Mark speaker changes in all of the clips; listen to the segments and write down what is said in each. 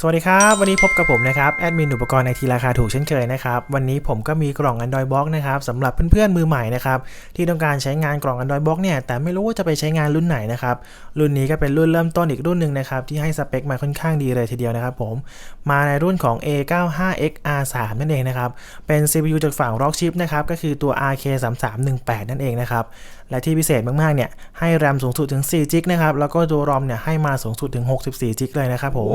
Speaker 1: สวัสดีครับ วันนี้พบกับผมนะครับ แอดมินอุปกรณ์ไอทีราคาถูกเช่นเคยนะครับ วันนี้ผมก็มีกล่อง Android Box นะครับสำหรับเพื่อนๆมือใหม่นะครับที่ต้องการใช้งานกล่อง Android Box เนี่ยแต่ไม่รู้ว่าจะไปใช้งานรุ่นไหนนะครับรุ่นนี้ก็เป็นรุ่นเริ่มต้นอีกรุ่นหนึ่งนะครับที่ให้สเปคมาค่อนข้างดีเลยทีเดียวนะครับผมมาในรุ่นของ A95XR3 นั่นเองนะครับเป็น CPU จากฝั่ง Rockchip นะครับก็คือตัว RK3318 นั่นเองนะครับและที่พิเศษมากๆเนี่ยให้แรมสูงสุดถึง4 g ิกนะครับแล้วก็ตัวรอมเนี่ยให้มาสูงสุดถึง64 g ิกเลยนะครับผม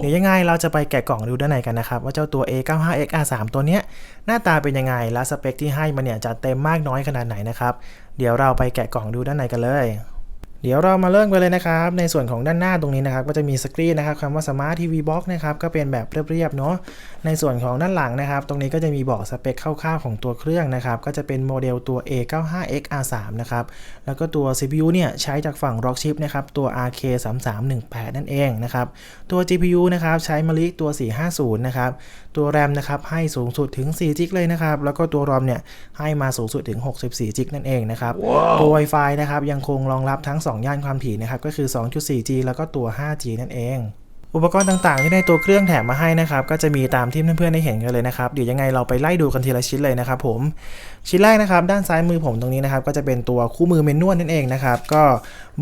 Speaker 1: เดี๋ยวยังไงเราจะไปแกะกล่องดูด้านในกันนะครับ ว่าเจ้าตัว A95XR3 ตัวเนี้ยหน้าตาเป็นยังไง และสเปคที่ให้มันเนี่ยจะเต็มมากน้อยขนาดไหนนะครับ เดี๋ยวเราไปแกะกล่องดูด้านในกันเลย เดี๋ยวเรามาเริ่มกันเลยนะครับ ในส่วนของด้านหน้าตรงนี้นะครับ ก็จะมีสกรีนนะครับคำว่า Smart TV Box นะครับ ก็เป็นแบบเรียบๆเนาะในส่วนของด้านหลังนะครับ ตรงนี้ก็จะมีบอกสเปคคร่าวๆของตัวเครื่องนะครับ ก็จะเป็นโมเดลตัว A95XR3 นะครับ แล้วก็ตัว CPU เนี่ยใช้จากฝั่ง Rockchip นะครับ ตัว RK3318 นั่นเองนะครับ ตัว GPU นะครับใช้มาลิตัว 450 นะครับ ตัว RAM นะครับให้สูงสุดถึง4 g ิกเลยนะครับ แล้วก็ตัว ROM เนี่ยให้มาสูงสุดถึง64 g ิกนั่นเองนะครับตัว Wi-Fi นะครับยังคงรองรับทั้ง2 ย่านความถี่นะครับก็คือ 2.4G แล้วก็ตัว 5G นั่นเอง อุปกรณ์ต่างๆ ที่ในตัวเครื่องแถมมาให้นะครับก็จะมีตามที่เพื่อนๆได้เห็นกันเลยนะครับเดี๋ยวยังไงเราไปไล่ดูกันทีละชิ้นเลยนะครับผมชิ้นแรกนะครับด้านซ้ายมือผมตรงนี้นะครับก็จะเป็นตัวคู่มือเมนนวลนั่นเองนะครับก็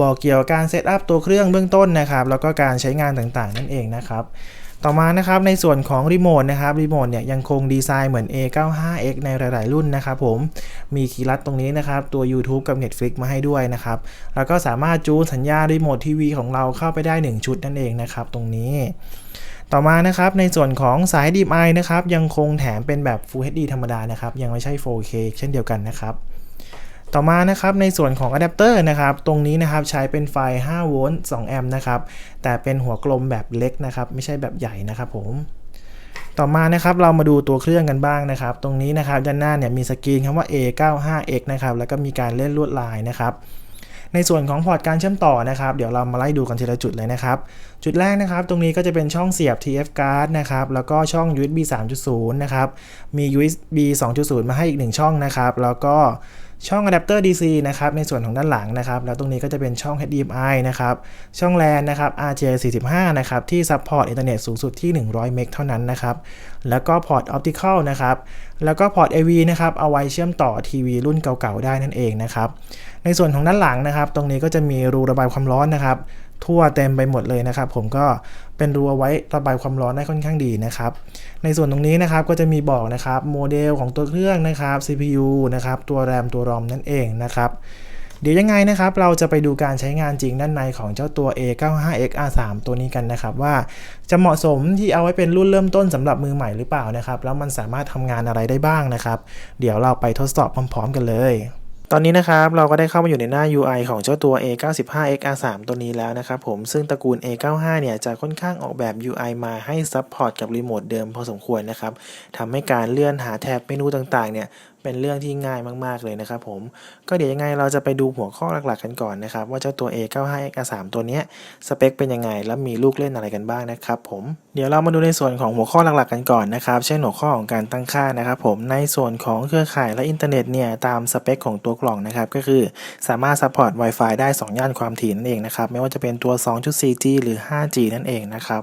Speaker 1: บอกเกี่ยวกับการเซตอัพตัวเครื่องเบื้องต้นนะครับแล้วก็การใช้งานต่างๆ นั่นเองนะครับ ต่อมานะครับในส่วนของรีโมทนะครับรีโมทเนี่ยยังคงดีไซน์เหมือน A95X ในหลาย ๆ รุ่นนะครับผมมีคีย์ลัดตรงนี้นะครับ ตัว YouTube กับ Netflix มาให้ด้วยนะครับ แล้วก็สามารถจูนสัญญารีโมททีวีของเราเข้าไปได้ 1 ชุดนั่นเองนะครับตรงนี้ต่อมานะครับในส่วนของสาย DMI นะครับยังคงแถมเป็นแบบ Full HD ธรรมดานะครับ ยังไม่ใช่ 4K เช่นเดียวกันนะครับ ต่อมานะครับในส่วนของอะแดปเตอร์นะครับตรงนี้นะครับใช้เป็นไฟ 5 โวลต์ 2 แอมป์นะครับแต่เป็นหัวกลมแบบเล็กนะครับไม่ใช่แบบใหญ่นะครับผมต่อมานะครับเรามาดูตัวเครื่องกันบ้างนะครับ ตรงนี้นะครับด้านหน้าเนี่ยมีสกรีนคำว่า A95X นะครับแล้วก็มีการเล่นลวดลายนะครับในส่วนของพอร์ตการเชื่อมต่อนะครับ เดี๋ยวเรามาไล่ดูกันทีละจุดเลยนะครับ จุดแรกนะครับ ตรงนี้ก็จะเป็นช่องเสียบ TF card นะครับ แล้วก็ช่อง USB 3.0 นะครับ มี USB 2.0 มาให้อีก 1 ช่องนะครับ แล้วก็ ช่องอะแดปเตอร์ DC นะครับในส่วนของด้านหลังนะครับแล้วตรงนี้ก็จะเป็นช่อง HDMI นะครับช่อง LAN นะครับ RJ45 นะครับที่ซัพพอร์ตอินเทอร์เน็ตสูงสุดที่ 100 เมกเท่านั้นนะครับแล้วก็พอร์ตออปติคอลนะครับแล้วก็พอร์ต AV นะครับเอาไว้เชื่อมต่อทีวีรุ่นเก่าๆได้นั่นเองนะครับในส่วนของด้านหลังนะครับ ตรงนี้ก็จะมีรูระบายความร้อนนะครับ ทั่วเต็มไปหมดเลยนะครับ ผมก็เป็นรูเอาไว้ระบายความร้อนได้ค่อนข้างดีนะครับ ในส่วนตรงนี้นะครับก็จะมีบอกนะครับโมเดลของตัวเครื่องนะครับ CPU นะครับตัว RAM ตัว ROM นั่นเองนะครับเดี๋ยวยังไงนะครับ เราจะไปดูการใช้งานจริงด้านในของเจ้าตัว A95XR3 ตัวนี้กันนะครับ ว่าจะเหมาะสมที่เอาไว้เป็นรุ่นเริ่มต้นสำหรับมือใหม่หรือเปล่านะครับ แล้วมันสามารถทำงานอะไรได้บ้างนะครับ เดี๋ยวเราไปทดสอบพร้อม ๆ กันเลย ตอนนี้นะครับเราก็ได้เข้ามาอยู่ในหน้า UI ของเจ้าตัว A95XR3 ตัวนี้แล้วนะครับผมซึ่งตระกูล A95 เนี่ยจะค่อนข้างออกแบบ UI มาให้ซัพพอร์ตกับรีโมทเดิมพอสมควรนะครับทำให้การเลื่อนหาแท็บเมนูต่างๆเนี่ย เป็นเรื่องที่ง่ายมากๆเลยนะครับผมก็เดี๋ยวยังไงเราจะไปดูหัวข้อหลักๆกันก่อนนะครับ ว่าเจ้าตัว A95XR3 ตัวเนี้ยสเปคเป็นยังไง และมีลูกเล่นอะไรกันบ้างนะครับผมเดี๋ยวเรามาดูในส่วนของหัวข้อหลักๆกันก่อนนะครับ เช่นหัวข้อของการตั้งค่านะครับผมในส่วนของเครือข่ายและอินเทอร์เน็ตเนี่ยตามสเปคของตัวกล่องนะครับก็คือสามารถซัพพอร์ต Wi-Fi ได้ 2 ย่านความถี่นั่นเองนะครับไม่ว่าจะเป็นตัว 2.4G หรือ 5G นั่นเองนะครับ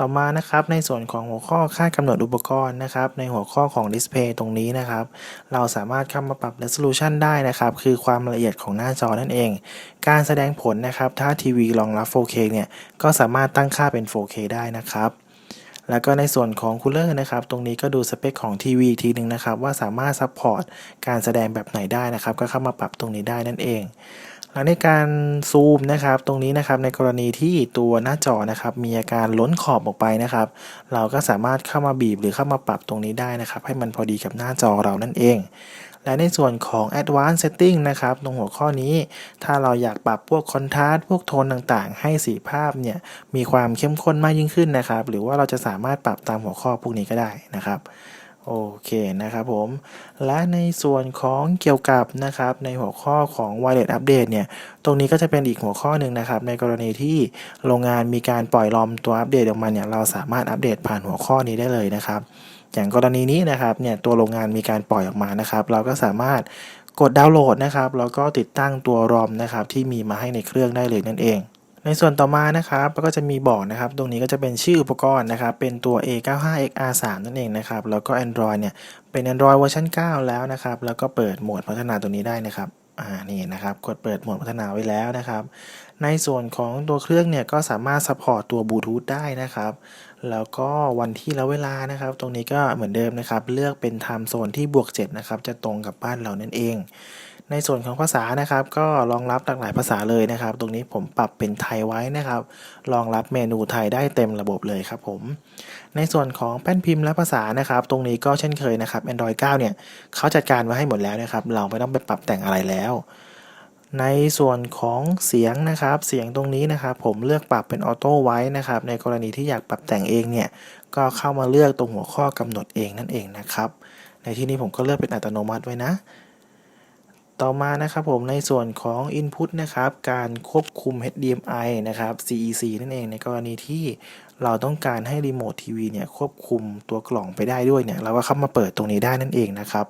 Speaker 1: ต่อมานะครับในส่วนของหัวข้อค่ากำหนดอุปกรณ์นะครับ ในหัวข้อของดิสเพย์ตรงนี้นะครับ เราสามารถเข้ามาปรับ resolution ได้นะครับ คือความละเอียดของหน้าจอนั่นเอง การแสดงผลนะครับ ถ้าทีวีรองรับ 4K เนี่ย ก็สามารถตั้งค่าเป็น 4K ได้นะครับแล้วก็ในส่วนของคูลเลอร์นะครับ ตรงนี้ก็ดูสเปคของทีวีทีหนึ่งนะครับ ว่าสามารถซัพพอร์ตการแสดงแบบไหนได้นะครับ ก็เข้ามาปรับตรงนี้ได้นั่นเอง แล้วในการซูมนะครับตรงนี้นะครับในกรณีที่ตัวหน้าจอนะครับมีอาการล้นขอบออกไปนะครับ เราก็สามารถเข้ามาบีบหรือเข้ามาปรับตรงนี้ได้นะครับ ให้มันพอดีกับหน้าจอเรานั่นเอง และในส่วนของ Advanced Setting นะครับ ตรงหัวข้อนี้ ถ้าเราอยากปรับพวกคอนทราสต์พวกโทนต่างๆ ให้สีภาพเนี่ยมีความเข้มข้นมากยิ่งขึ้นนะครับ หรือว่าเราจะสามารถปรับตามหัวข้อพวกนี้ก็ได้นะครับ โอเคนะครับผม และในส่วนของเกี่ยวกับนะครับในหัวข้อของ Wireless Update เนี่ย ตรงนี้ก็จะเป็นอีกหัวข้อหนึ่งนะครับ ในกรณีที่โรงงานมีการปล่อยลอมตัวอัปเดตออกมาเนี่ย เราสามารถอัปเดตผ่านหัวข้อนี้ได้เลยนะครับ อย่างกรณีนี้นะครับเนี่ยตัวโรงงานมีการปล่อยออกมานะครับ เราก็สามารถกดดาวน์โหลดนะครับแล้วก็ติดตั้งตัวรอมนะครับที่มีมาให้ในเครื่องได้เลยนั่นเอง ในส่วนต่อมานะครับก็จะมีบอกนะครับ ตรงนี้ก็จะเป็นชื่ออุปกรณ์นะครับ เป็นตัว A95XR3 นั่นเองนะครับ แล้วก็ Android เนี่ย เป็น Android เวอร์ชัน9 แล้วนะครับ แล้วก็เปิดโหมดพัฒนาตัวนี้ได้นะครับอ่านี่นะครับ กดเปิดโหมดพัฒนาไว้แล้วนะครับ ในส่วนของตัวเครื่องเนี่ยก็สามารถซัพพอร์ตตัวบลูทูธได้นะครับ แล้วก็วันที่และเวลานะครับ ตรงนี้ก็เหมือนเดิมนะครับ เลือกเป็นไทม์โซนที่บวก7นะครับ จะตรงกับบ้านเรานั่นเอง ในส่วนของภาษานะครับ ก็รองรับหลากหลายภาษาเลยนะครับ ตรงนี้ผมปรับเป็นไทยไว้นะครับ รองรับเมนูไทยได้เต็มระบบเลยครับผม ในส่วนของแป้นพิมพ์และภาษานะครับ ตรงนี้ก็เช่นเคยนะครับ Android 9 เนี่ยเขาจัดการไว้ให้หมดแล้วนะครับ เราไม่ต้องไปปรับแต่งอะไรแล้ว ในส่วนของเสียงนะครับ เสียงตรงนี้นะครับ ผมเลือกปรับเป็นออโต้ไว้นะครับ ในกรณีที่อยากปรับแต่งเองเนี่ย ก็เข้ามาเลือกตรงหัวข้อกำหนดเองนั่นเองนะครับ ในที่นี้ผมก็เลือกเป็นอัตโนมัติไว้นะ ต่อมานะครับผมในส่วนของ Input นะครับ การควบคุม HDMI นะครับ CEC นั่นเอง ในกรณีที่เราต้องการให้รีโมททีวีเนี่ยควบคุมตัวกล่องไปได้ด้วยเนี่ย เราก็เข้ามาเปิดตรงนี้ได้นั่นเองนะครับ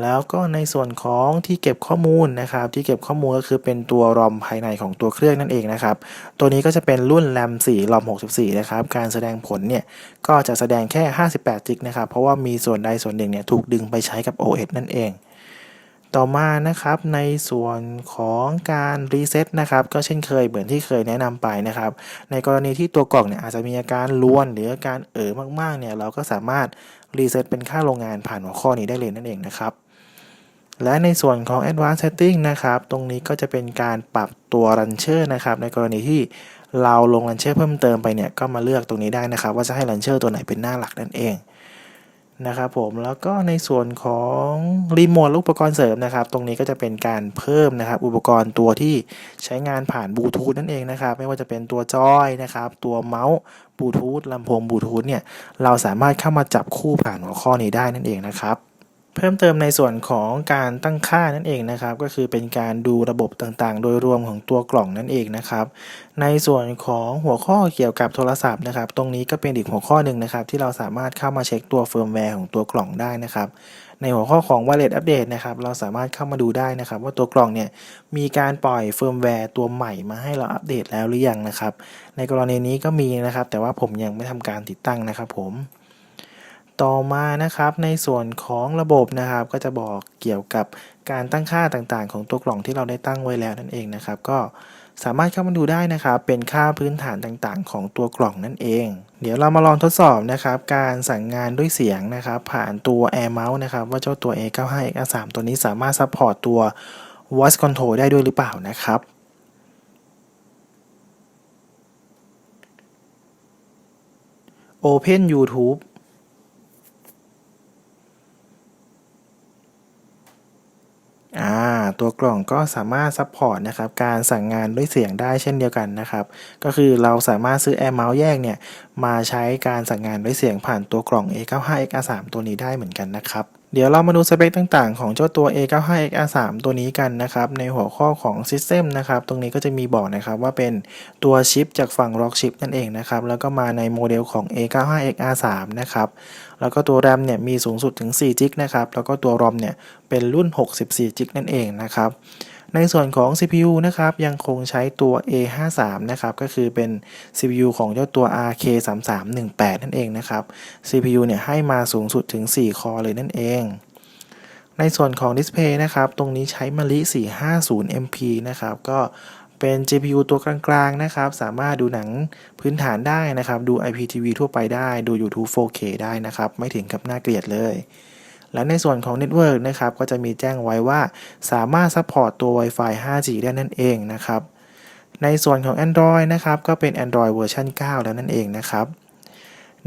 Speaker 1: แล้วก็ในส่วนของที่เก็บข้อมูลนะครับ ที่เก็บข้อมูลก็คือเป็นตัวรอมภายในของตัวเครื่องนั่นเองนะครับ ตัวนี้ก็จะเป็นรุ่น RAM 4 ROM 64 นะครับ การแสดงผลเนี่ยก็จะแสดงแค่ 58จิกนะครับ เพราะว่ามีส่วนใดส่วนหนึ่งเนี่ยถูกดึงไปใช้กับ OS นั่นเอง ต่อมานะครับในส่วนของการรีเซ็ตนะครับก็เช่นเคยเหมือนที่เคยแนะนำไปนะครับ ในกรณีที่ตัวกล่องเนี่ยอาจจะมีอาการล้วนหรืออาการเอ๋อมากๆเนี่ยเราก็สามารถรีเซ็ตเป็นค่าโรงงานผ่านหัวข้อนี้ได้เลยนั่นเองนะครับ และในส่วนของ Advanced Setting นะครับ ตรงนี้ก็จะเป็นการปรับตัวรันเชอร์นะครับ ในกรณีที่เราลงรันเชอร์เพิ่มเติมไปเนี่ย ก็มาเลือกตรงนี้ได้นะครับ ว่าจะให้รันเชอร์ตัวไหนเป็นหน้าหลักนั่นเองนะครับผม แล้วก็ในส่วนของรีโมทอุปกรณ์เสริมนะครับ ตรงนี้ก็จะเป็นการเพิ่มนะครับ อุปกรณ์ตัวที่ใช้งานผ่านบลูทูธนั่นเองนะครับ ไม่ว่าจะเป็นตัวจอยนะครับ ตัวเมาส์บลูทูธลำโพงบลูทูธเนี่ย เราสามารถเข้ามาจับคู่ผ่านหัวข้อนี้ได้นั่นเองนะครับ เพิ่มเติมในส่วนของการตั้งค่านั่นเองนะครับ ก็คือเป็นการดูระบบต่างๆ โดยรวมของตัวกล่องนั่นเองนะครับ ในส่วนของหัวข้อเกี่ยวกับโทรศัพท์นะครับ ตรงนี้ก็เป็นอีกหัวข้อหนึ่งนะครับ ที่เราสามารถเข้ามาเช็คตัวเฟิร์มแวร์ของตัวกล่องได้นะครับ ในหัวข้อของ Wireless Update นะครับ เราสามารถเข้ามาดูได้นะครับ ว่าตัวกล่องเนี่ยมีการปล่อยเฟิร์มแวร์ตัวใหม่มาให้เราอัปเดตแล้วหรือยังนะครับ ในกรณีนี้ก็มีนะครับ แต่ว่าผมยังไม่ทำการติดตั้งนะครับ ผม ต่อมานะครับในส่วนของระบบนะครับก็จะบอกเกี่ยวกับการตั้งค่าต่างๆ ของตัวกล่องที่เราได้ตั้งไว้แล้วนั่นเองนะครับ ก็สามารถเข้ามาดูได้นะครับ เป็นค่าพื้นฐานต่างๆ ของตัวกล่องนั่นเอง เดี๋ยวเรามาลองทดสอบนะครับ การสั่งงานด้วยเสียงนะครับ ผ่านตัว Air Mouse นะครับ ว่าเจ้าตัว A95XR3 ตัวนี้สามารถซัพพอร์ตตัว Voice Control ได้ด้วยหรือเปล่านะครับ Open YouTube อ่าตัวกล่องก็สามารถซัพพอร์ตนะครับการสั่งงานด้วยเสียงได้เช่นเดียวกันนะครับ ก็คือเราสามารถซื้อ Air Mouse แยกเนี่ยมาใช้การสั่งงานด้วยเสียงผ่านตัวกล่อง A95XR3 ตัวนี้ได้เหมือนกันนะครับเดี๋ยวเรามาดูสเปคต่างๆ ของเจ้าตัว A95XR3 ตัวนี้กันนะครับ ในหัวข้อของ System นะครับ ตรงนี้ก็จะมีบอกนะครับว่าเป็นตัวชิปจากฝั่ง Rock Chip นั่นเองนะครับ แล้วก็มาในโมเดลของ A95XR3 นะครับ แล้วก็ตัว RAM เนี่ยมีสูงสุดถึง4 g b นะครับ แล้วก็ตัว ROM เนี่ยเป็นรุ่น 64 g b นั่นเองนะครับ ในส่วนของ CPU นะครับยังคงใช้ตัว A53 นะครับก็คือเป็น CPU ของเจ้าตัว RK3318 นั่นเองนะครับ CPU เนี่ยให้มาสูงสุดถึง 4 คอเลยนั่นเองในส่วนของดิสเพย์นะครับ ตรงนี้ใช้มะลิ 450MP นะครับ ก็ เป็น GPU ตัวกลางๆนะครับ สามารถดูหนังพื้นฐานได้นะครับ ดู IPTV ทั่วไปได้ ดู YouTube 4K ได้นะครับ ไม่ถึงกับน่าเกลียดเลย และในส่วนของเน็ตเวิร์กนะครับ ก็จะมีแจ้งไว้ว่าสามารถซัพพอร์ตตัว Wi-Fi 5G ได้นั่นเองนะครับ ในส่วนของ Android นะครับ ก็เป็น Android เวอร์ชัน9 แล้วนั่นเองนะครับ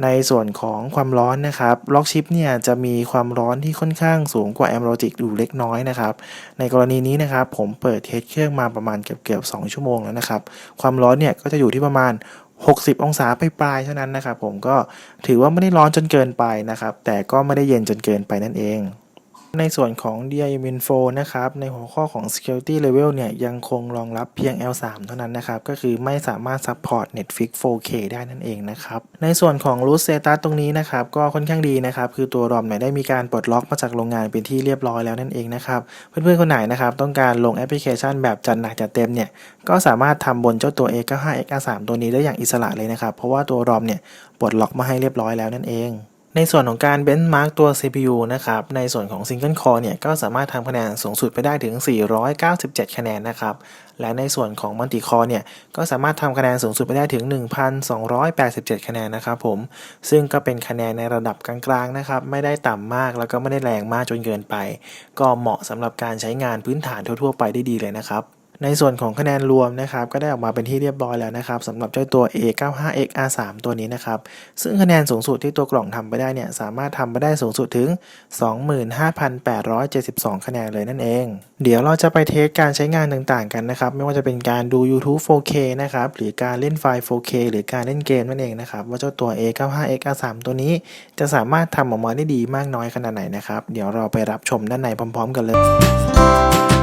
Speaker 1: ในส่วนของความร้อนนะครับล็อกชิปเนี่ยจะมีความร้อนที่ค่อนข้างสูงกว่า a m l o g i c อยู่เล็กน้อยนะครับ ในกรณีนี้นะครับผมเปิดเทสเครื่องมาประมาณเกือบๆ2ชั่วโมงแล้วนะครับ ความร้อนเนี่ยก็จะอยู่ที่ประมาณ 60 องศาปลายๆเท่านั้นนะครับ ผมก็ถือว่าไม่ได้ร้อนจนเกินไปนะครับ แต่ก็ไม่ได้เย็นจนเกินไปนั่นเอง ในส่วนของ DIM Info นะครับ ในหัวข้อของ Security Level เนี่ย ยังคงรองรับเพียง L3 เท่านั้นนะครับ ก็คือไม่สามารถ support Netflix 4K ได้นั่นเองนะครับ ในส่วนของ root status ตรงนี้นะครับ ก็ค่อนข้างดีนะครับ คือตัว ROM เนี่ยได้มีการปลดล็อกมาจากโรงงานเป็นที่เรียบร้อยแล้วนั่นเองนะครับ เพื่อนๆ คนไหนนะครับ ต้องการลงแอปพลิเคชันแบบจัดหนักจัดเต็มเนี่ย ก็สามารถทำบนเจ้าตัว A95XR3 ตัวนี้ได้อย่างอิสระเลยนะครับ เพราะว่าตัว ROM เนี่ยปลดล็อกมาให้เรียบร้อยแล้วนั่นเอง ในส่วนของการเบนช์มาร์กตัว CPU นะครับ ในส่วนของ Single Core เนี่ย ก็สามารถทำคะแนนสูงสุดไปได้ถึง 497 คะแนนนะครับ และในส่วนของ Multi Core เนี่ย ก็สามารถทำคะแนนสูงสุดไปได้ถึง 1,287 คะแนนนะครับผม ซึ่งก็เป็นคะแนนในระดับกลางๆนะครับ ไม่ได้ต่ำมากแล้วก็ไม่ได้แรงมากจนเกินไป ก็เหมาะสำหรับการใช้งานพื้นฐานทั่วๆ ไปได้ดีเลยนะครับ ในส่วนของคะแนนรวมนะครับก็ได้ออกมาเป็นที่เรียบร้อยแล้วนะครับสำหรับเจ้าตัว A95XR3 ตัวนี้นะครับซึ่งคะแนนสูงสุดที่ตัวกล่องทำไปได้เนี่ยสามารถทำไปได้สูงสุดถึง 25,872 คะแนนเลยนั่นเอง เดี๋ยวเราจะไปเทสการใช้งานต่างๆกันนะครับไม่ว่าจะเป็นการดู YouTube 4K นะครับหรือการเล่นไฟล์ 4K หรือการเล่นเกมนั่นเองนะครับว่าเจ้าตัว A95XR3 ตัวนี้ จะสามารถทำออกมาได้ดีมากน้อยขนาดไหนนะครับเดี๋ยวเราไปรับชมด้านในพร้อม ๆ กันเลย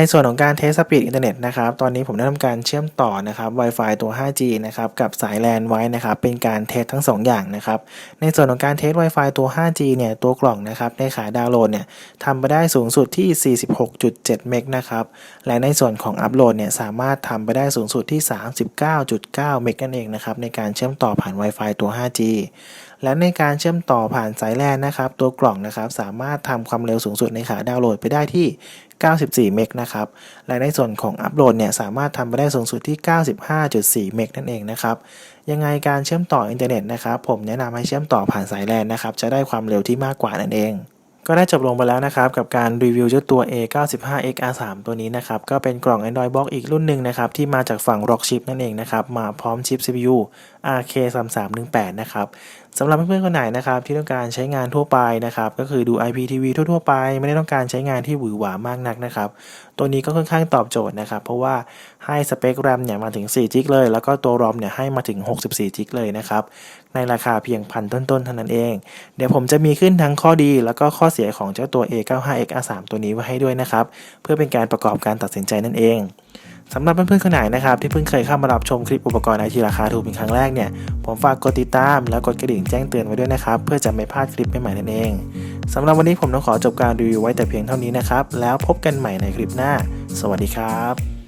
Speaker 1: ในส่วนของการเทสสปีดอินเทอร์เน็ตนะครับตอนนี้ผมได้ทำการเชื่อมต่อนะครับ Wi-Fi ตัว 5G นะครับกับสาย LAN ไว้นะครับเป็นการเทสทั้ง 2 อย่างนะครับในส่วนของการเทส Wi-Fi ตัว 5G เนี่ยตัวกล่องนะครับในขายดาวน์โหลดเนี่ยทำไปได้สูงสุดที่ 46.7 เมกนะครับและในส่วนของอัปโหลดเนี่ยสามารถทำไปได้สูงสุดที่ 39.9 เมกนั่นเองนะครับในการเชื่อมต่อผ่าน Wi-Fi ตัว 5G และในการเชื่อมต่อผ่านสายแลนนะครับ ตัวกล่องนะครับสามารถทำความเร็วสูงสุดในขาดาวน์โหลดไปได้ที่ 94 เมกนะครับ และในส่วนของอัปโหลดเนี่ยสามารถทำไปได้สูงสุดที่ 95.4 เมกนั่นเองนะครับ ยังไงการเชื่อมต่ออินเทอร์เน็ตนะครับ ผมแนะนำให้เชื่อมต่อผ่านสายแลนนะครับ จะได้ความเร็วที่มากกว่านั่นเองก็ได้จบลงไปแล้วนะครับ กับการรีวิวเจ้าตัว A95XR3 ตัวนี้นะครับ ก็เป็นกล่อง Android Box อีกรุ่นหนึ่งนะครับ ที่มาจากฝั่ง Rockchip นั่นเองนะครับ มาพร้อมชิป CPU RK3318 นะครับ สำหรับเพื่อนๆคนไหนนะครับที่ต้องการใช้งานทั่วไปนะครับก็คือดู IPTV ทั่วๆไป ไม่ได้ต้องการใช้งานที่หวือหวามากนักนะครับตัวนี้ก็ค่อนข้างตอบโจทย์นะครับเพราะว่าให้สเปค RAM เนี่ยมาถึง4 g b เลย แล้วก็ตัว ROM เนี่ยให้มาถึง64 g b เลยนะครับในราคาเพียงพันต้นๆเท่านั้นเอง เดี๋ยวผมจะมีขึ้นทั้งข้อดี แล้วก็ข้อเสียของเจ้าตัว A95XR3 ตัวนี้ไว้ให้ด้วยนะครับเพื่อเป็นการประกอบการตัดสินใจนั่นเอง สำหรับเพื่อนๆคนไหนนะครับที่เพิ่งเคยเข้ามารับชมคลิปอุปกรณ์ไอทีราคาถูกเป็นครั้งแรกเนี่ยผมฝากกดติดตามแล้วกดกระดิ่งแจ้งเตือนไว้ด้วยนะครับเพื่อจะไม่พลาดคลิปใหม่ๆนั่นเองสำหรับวันนี้ผมต้องขอจบการรีวิวไว้แต่เพียงเท่านี้นะครับแล้วพบกันใหม่ในคลิปหน้า สวัสดีครับ